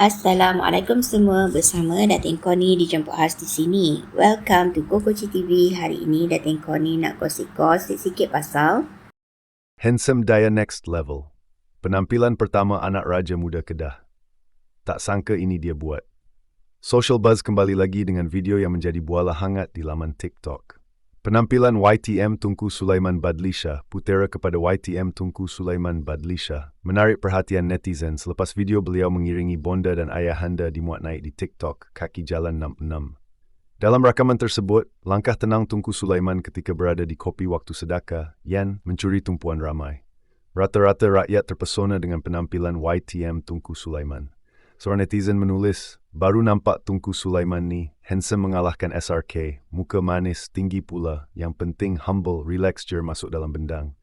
Assalamualaikum semua bersama Datin Koni dijemput khas di sini. Welcome to Kokoci TV. Hari ini Datin Koni nak gosip-gosip sikit pasal Handsome Daya Next Level. Penampilan pertama anak Raja Muda Kedah. Tak sangka ini dia buat. Social buzz kembali lagi dengan video yang menjadi buala hangat di laman TikTok. Penampilan YTM Tunku Sulaiman Badlisha, putera kepada YTM Tunku Sulaiman Badlisha, menarik perhatian netizen selepas video beliau mengiringi bonda dan ayahanda dimuat naik di TikTok kaki jalan 66. Dalam rakaman tersebut, langkah tenang Tunku Sulaiman ketika berada di kopi waktu sedaka, Yan, mencuri tumpuan ramai. Rata-rata rakyat terpesona dengan penampilan YTM Tunku Sulaiman. Seorang netizen menulis, baru nampak Tunku Sulaiman ni, handsome mengalahkan SRK, muka manis, tinggi pula, yang penting humble, relax je masuk dalam bendang.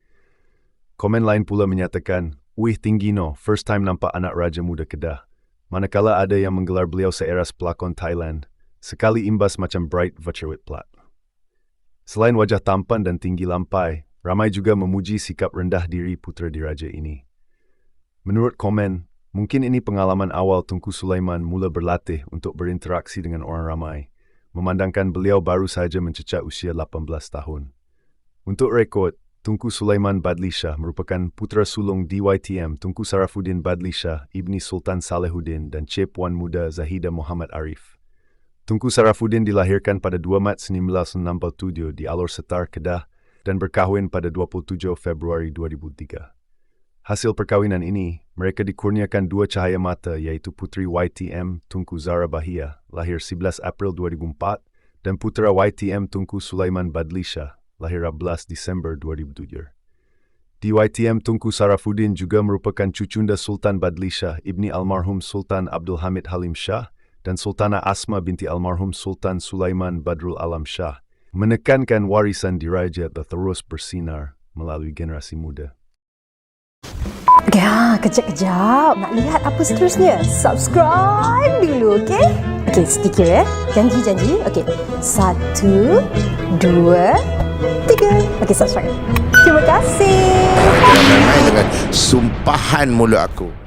Komen lain pula menyatakan, wih tinggi no, first time nampak anak Raja Muda Kedah. Manakala ada yang menggelar beliau seeras pelakon Thailand, sekali imbas macam bright Vacherwit plat. Selain wajah tampan dan tinggi lampai, ramai juga memuji sikap rendah diri putera diraja ini. Menurut komen, Mungkin ini pengalaman awal Tunku Sulaiman mula berlatih untuk berinteraksi dengan orang ramai, memandangkan beliau baru saja mencecah usia 18 tahun. Untuk rekod, Tunku Sulaiman Badlisha merupakan putera sulung DYTM Tunku Sarafuddin Badlisha, Ibni Sultan Salehuddin dan Cik Puan Muda Zahida Muhammad Arif. Tunku Sarafuddin dilahirkan pada 2 Mac 1967 di Alor Setar, Kedah dan berkahwin pada 27 Februari 2003. Hasil perkahwinan ini, mereka dikurniakan dua cahaya mata iaitu putri YTM Tunku Zara Bahia, lahir 11 April 2004, dan putera YTM Tunku Sulaiman Badlisha, lahir 11 Disember 2007. DYTM Tunku Sarafuddin juga merupakan cucunda Sultan Badlisha, ibni almarhum Sultan Abdul Hamid Halim Shah, dan Sultana Asma binti almarhum Sultan Sulaiman Badrul Alam Shah, menekankan warisan diraja terus bersinar melalui generasi muda. Ya, kejap-kejap. Nak lihat apa seterusnya? Subscribe dulu, okey? Okey, sedikit ya. Janji-janji. Okey. Satu, dua, tiga. Okey, subscribe. Terima kasih. Dengan sumpahan mulut aku.